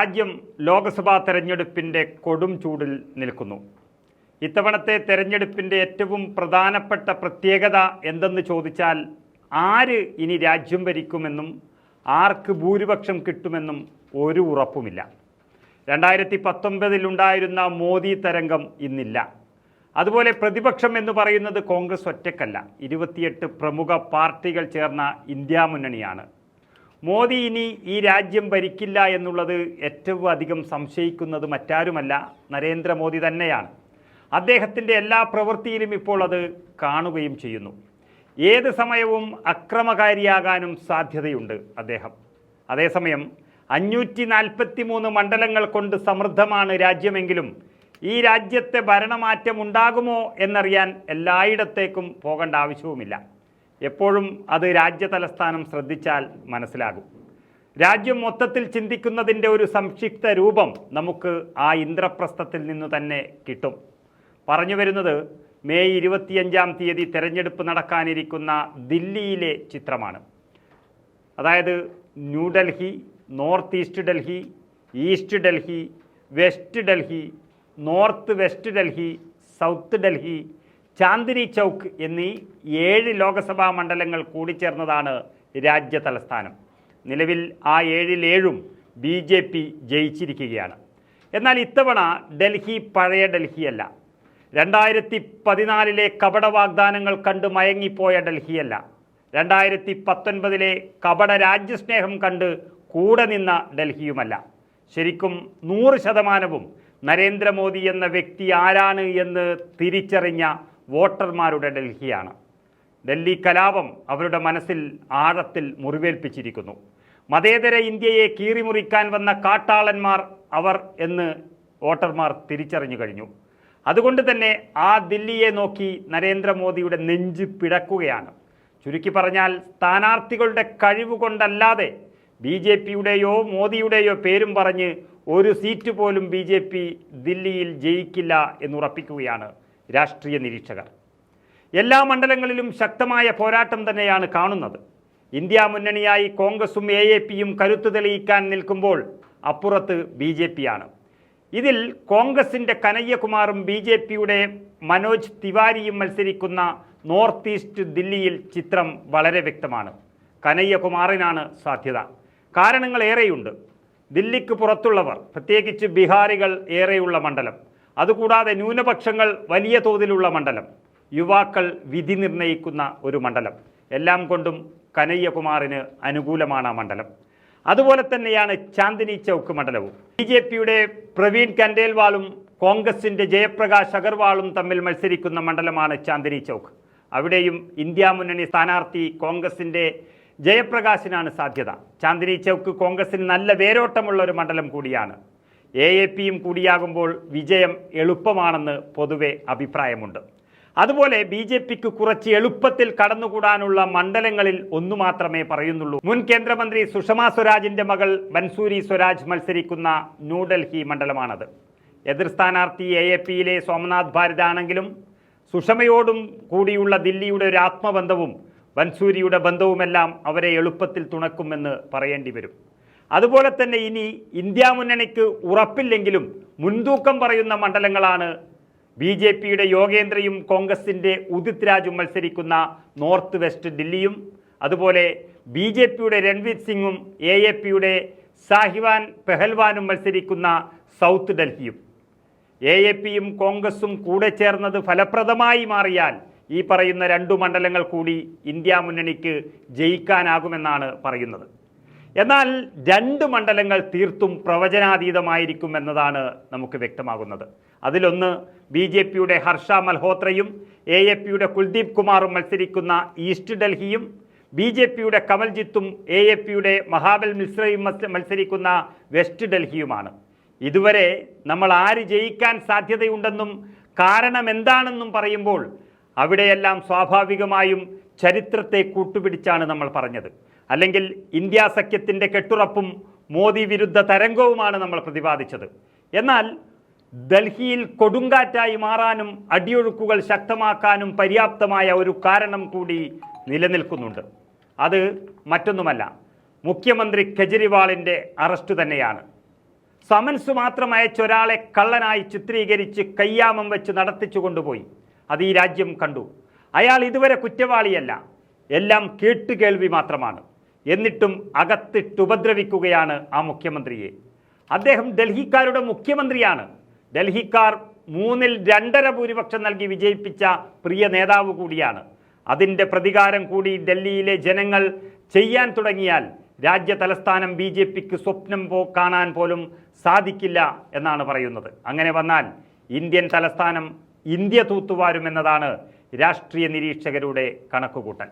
രാജ്യം ലോക്സഭാ തെരഞ്ഞെടുപ്പിന്റെ കൊടും ചൂടിൽ നിൽക്കുന്നു. ഇത്തവണത്തെ തെരഞ്ഞെടുപ്പിന്റെ ഏറ്റവും പ്രധാനപ്പെട്ട പ്രത്യേകത എന്തെന്ന് ചോദിച്ചാൽ ആര് ഇനി രാജ്യം ഭരിക്കുമെന്നും ആർക്ക് ഭൂരിപക്ഷം കിട്ടുമെന്നും ഒരു ഉറപ്പുമില്ല. രണ്ടായിരത്തി പത്തൊമ്പതിലുണ്ടായിരുന്ന മോദി തരംഗം ഇന്നില്ല. അതുപോലെ പ്രതിപക്ഷം എന്ന് പറയുന്നത് കോൺഗ്രസ് ഒറ്റക്കല്ല ഇരുപത്തിയെട്ട് പ്രമുഖ പാർട്ടികൾ ചേർന്ന ഇന്ത്യ മുന്നണിയാണ്. മോദി ഇനി ഈ രാജ്യം ഭരിക്കില്ല എന്നുള്ളത് ഏറ്റവും അധികം സംശയിക്കുന്നത് മറ്റാരുമല്ല നരേന്ദ്രമോദി തന്നെയാണ്. അദ്ദേഹത്തിന്റെ എല്ലാ പ്രവൃത്തിയിലും ഇപ്പോൾ അത് കാണുകയും ചെയ്യുന്നു. ഏത് സമയവും അക്രമകാരിയാകാനും സാധ്യതയുണ്ട് അദ്ദേഹം. അതേസമയം അഞ്ഞൂറ്റി നാൽപ്പത്തി മൂന്ന് മണ്ഡലങ്ങൾ കൊണ്ട് സമൃദ്ധമാണ് രാജ്യമെങ്കിലും ഈ രാജ്യത്തെ ഭരണമാറ്റം ഉണ്ടാകുമോ എന്നറിയാൻ എല്ലായിടത്തേക്കും പോകേണ്ട ആവശ്യവുമില്ല. എപ്പോഴും അത് രാജ്യ തലസ്ഥാനം ശ്രദ്ധിച്ചാൽ മനസ്സിലാകും. രാജ്യം മൊത്തത്തിൽ ചിന്തിക്കുന്നതിന്റെ ഒരു സംക്ഷിപ്ത രൂപം നമുക്ക് ആ ഇന്ദ്രപ്രസ്ഥത്തിൽ നിന്ന് തന്നെ കിട്ടും. പറഞ്ഞു വരുന്നത് മെയ് ഇരുപത്തിയഞ്ചാം തീയതി തെരഞ്ഞെടുപ്പ് നടക്കാനിരിക്കുന്ന ദില്ലിയിലെ ചിത്രമാണ്. അതായത് New Delhi north east Delhi east Delhi west Delhi north west Delhi south Delhi Chandni Chowk എന്നീ ഏഴ് ലോക്സഭാ മണ്ഡലങ്ങൾ കൂടിച്ചേർന്നതാണ് രാജ്യ തലസ്ഥാനം. നിലവിൽ ആ ഏഴിൽ ഏഴും ബി ജെ പി ജയിച്ചിരിക്കുകയാണ്. എന്നാൽ ഇത്തവണ ഡൽഹി പഴയ ഡൽഹിയല്ല. രണ്ടായിരത്തി പതിനാലിലെ കപട വാഗ്ദാനങ്ങൾ കണ്ട് മയങ്ങിപ്പോയ ഡൽഹിയല്ല. രണ്ടായിരത്തി പത്തൊൻപതിലെ കപട രാജ്യസ്നേഹം കണ്ട് കൂടെ നിന്ന ഡൽഹിയുമല്ല. ശരിക്കും നൂറ് ശതമാനവും നരേന്ദ്രമോദി എന്ന വ്യക്തി ആരാണ് എന്ന് തിരിച്ചറിഞ്ഞ വോട്ടർമാരുടെ ഡൽഹിയാണ്. ഡൽഹി കലാപം അവരുടെ മനസ്സിൽ ആഴത്തിൽ മുറിവേൽപ്പിച്ചിരിക്കുന്നു. മതേതര ഇന്ത്യയെ കീറിമുറിക്കാൻ വന്ന കാട്ടാളന്മാർ അവർ എന്ന് വോട്ടർമാർ തിരിച്ചറിഞ്ഞു കഴിഞ്ഞു. അതുകൊണ്ട് തന്നെ ആ ദില്ലിയെ നോക്കി നരേന്ദ്രമോദിയുടെ നെഞ്ച് പിടക്കുകയാണ്. ചുരുക്കി പറഞ്ഞാൽ സ്ഥാനാർത്ഥികളുടെ കഴിവ് കൊണ്ടല്ലാതെ ബി ജെ പിയുടെയോ മോദിയുടെയോ പേരും പറഞ്ഞ് ഒരു സീറ്റ് പോലും ബി ദില്ലിയിൽ ജയിക്കില്ല എന്നുറപ്പിക്കുകയാണ് രാഷ്ട്രീയ നിരീക്ഷകർ. എല്ലാ മണ്ഡലങ്ങളിലും ശക്തമായ പോരാട്ടം തന്നെയാണ് കാണുന്നത്. ഇന്ത്യ മുന്നണിയായി കോൺഗ്രസും എ എ പിയും കരുത്ത് തെളിയിക്കാൻ നിൽക്കുമ്പോൾ അപ്പുറത്ത് ബി ജെ പിയാണ്. ഇതിൽ കോൺഗ്രസിന്റെ കനയ്യകുമാറും ബി ജെ പിയുടെ മനോജ് തിവാരിയും മത്സരിക്കുന്ന നോർത്ത് ഈസ്റ്റ് ദില്ലിയിൽ ചിത്രം വളരെ വ്യക്തമാണ്. കനയ്യകുമാറിനാണ് സാധ്യത. കാരണങ്ങൾ ഏറെയുണ്ട്. ദില്ലിക്ക് പുറത്തുള്ളവർ പ്രത്യേകിച്ച് ബീഹാറികൾ ഏറെയുള്ള മണ്ഡലം. അതുകൂടാതെ ന്യൂനപക്ഷങ്ങൾ വലിയ തോതിലുള്ള മണ്ഡലം യുവാക്കൾ വിധി നിർണയിക്കുന്ന ഒരു മണ്ഡലം. എല്ലാം കൊണ്ടും കനയ്യകുമാറിന് അനുകൂലമാണ് ആ മണ്ഡലം. അതുപോലെ തന്നെയാണ് ചാന്ദിനി ചൗക്ക് മണ്ഡലവും. ബി ജെ പിയുടെ പ്രവീൺ കൻഡേൽവാളും കോൺഗ്രസിന്റെ ജയപ്രകാശ് അഗർവാളും തമ്മിൽ മത്സരിക്കുന്ന മണ്ഡലമാണ് ചാന്ദിനി ചൗക്ക്. അവിടെയും ഇന്ത്യ മുന്നണി സ്ഥാനാർത്ഥി കോൺഗ്രസിന്റെ ജയപ്രകാശിനാണ് സാധ്യത. ചാന്ദിനി ചൗക്ക് കോൺഗ്രസിന് നല്ല വേരോട്ടമുള്ള ഒരു മണ്ഡലം കൂടിയാണ്. എ എ പിയും കൂടിയാകുമ്പോൾ വിജയം എളുപ്പമാണെന്ന് പൊതുവെ അഭിപ്രായമുണ്ട്. അതുപോലെ ബി ജെ പിക്ക് കുറച്ച് എളുപ്പത്തിൽ കടന്നുകൂടാനുള്ള മണ്ഡലങ്ങളിൽ ഒന്നു മാത്രമേ പറയുന്നുള്ളൂ. മുൻ കേന്ദ്രമന്ത്രി സുഷമ സ്വരാജിന്റെ മകൾ ബൻസൂരി സ്വരാജ് മത്സരിക്കുന്ന ന്യൂഡൽഹി മണ്ഡലമാണത്. എതിർ സ്ഥാനാർത്ഥി എ എ പിയിലെ സോമനാഥ് ഭാരത് ആണെങ്കിലും സുഷമയോടും കൂടിയുള്ള ദില്ലിയുടെ ഒരു ആത്മബന്ധവും ബൻസൂരിയുടെ ബന്ധവുമെല്ലാം അവരെ എളുപ്പത്തിൽ തുണക്കുമെന്ന് പറയേണ്ടി വരും. അതുപോലെ തന്നെ ഇനി ഇന്ത്യ മുന്നണിക്ക് ഉറപ്പില്ലെങ്കിലും മുൻതൂക്കം പറയുന്ന മണ്ഡലങ്ങളാണ് ബി ജെ പിയുടെ യോഗേന്ദ്രയും കോൺഗ്രസിന്റെ ഉദിത് രാജും മത്സരിക്കുന്ന നോർത്ത് വെസ്റ്റ് ദില്ലിയും. അതുപോലെ ബി ജെ പിയുടെ രൺവീത് സിംഗും എ എ പിയുടെ സാഹിവാൻ പെഹൽവാനും മത്സരിക്കുന്ന സൗത്ത് ഡൽഹിയും. എ എ പിയും കോൺഗ്രസും കൂടെ ചേർന്നത് ഫലപ്രദമായി മാറിയാൽ ഈ പറയുന്ന രണ്ടു മണ്ഡലങ്ങൾ കൂടി ഇന്ത്യ മുന്നണിക്ക് ജയിക്കാനാകുമെന്നാണ് പറയുന്നത്. എന്നാൽ രണ്ട് മണ്ഡലങ്ങൾ തീർത്തും പ്രവചനാതീതമായിരിക്കും എന്നതാണ് നമുക്ക് വ്യക്തമാകുന്നത്. അതിലൊന്ന് ബി ജെ പിയുടെ ഹർഷ മൽഹോത്രയും എ എ പിയുടെ കുൽദീപ് കുമാറും മത്സരിക്കുന്ന ഈസ്റ്റ് ഡൽഹിയും ബി ജെ പിയുടെ കമൽജിത്തും എ എ പിയുടെ മഹാബൽ മിശ്രയും മത്സരിക്കുന്ന വെസ്റ്റ് ഡൽഹിയുമാണ്. ഇതുവരെ നമ്മൾ ആര് ജയിക്കാൻ സാധ്യതയുണ്ടെന്നും കാരണം എന്താണെന്നും പറയുമ്പോൾ അവിടെയെല്ലാം സ്വാഭാവികമായും ചരിത്രത്തെ കൂട്ടുപിടിച്ചാണ് നമ്മൾ പറഞ്ഞത്. അല്ലെങ്കിൽ ഇന്ത്യ സഖ്യത്തിന്റെ കെട്ടുറപ്പും മോദി വിരുദ്ധ തരംഗവുമാണ് നമ്മൾ പ്രതിപാദിച്ചത്. എന്നാൽ ഡൽഹിയിൽ കൊടുങ്കാറ്റായി മാറാനും അടിയൊഴുക്കുകൾ ശക്തമാക്കാനും പര്യാപ്തമായ ഒരു കാരണം കൂടി നിലനിൽക്കുന്നുണ്ട്. അത് മറ്റൊന്നുമല്ല മുഖ്യമന്ത്രി കെജ്രിവാളിന്റെ അറസ്റ്റ് തന്നെയാണ്. സമൻസ് മാത്രം അയച്ച ഒരാളെ കള്ളനായി ചിത്രീകരിച്ച് കയ്യാമം വെച്ച് നടത്തിച്ചു കൊണ്ടുപോയി. അത് ഈ രാജ്യം കണ്ടു. അയാൾ ഇതുവരെ കുറ്റവാളിയല്ല. എല്ലാം കേട്ടുകേൾവി മാത്രമാണ്. എന്നിട്ടും അകത്തിട്ടുപദ്രവിക്കുകയാണ് ആ മുഖ്യമന്ത്രിയെ. അദ്ദേഹം ഡൽഹിക്കാരുടെ മുഖ്യമന്ത്രിയാണ്. ഡൽഹിക്കാർ മൂന്നിൽ രണ്ടര ഭൂരിപക്ഷം നൽകി വിജയിപ്പിച്ച പ്രിയ നേതാവ് കൂടിയാണ്. അതിന്റെ പ്രതികാരം കൂടി ഡൽഹിയിലെ ജനങ്ങൾ ചെയ്യാൻ തുടങ്ങിയാൽ രാജ്യ തലസ്ഥാനം ബി ജെ പിക്ക് സ്വപ്നം പോ കാണാൻ പോലും സാധിക്കില്ല എന്നാണ് പറയുന്നത്. അങ്ങനെ വന്നാൽ ഇന്ത്യൻ തലസ്ഥാനം ഇന്ത്യ തൂത്തുവാരുമെന്നതാണ് രാഷ്ട്രീയ നിരീക്ഷകരുടെ കണക്കുകൂട്ടൽ.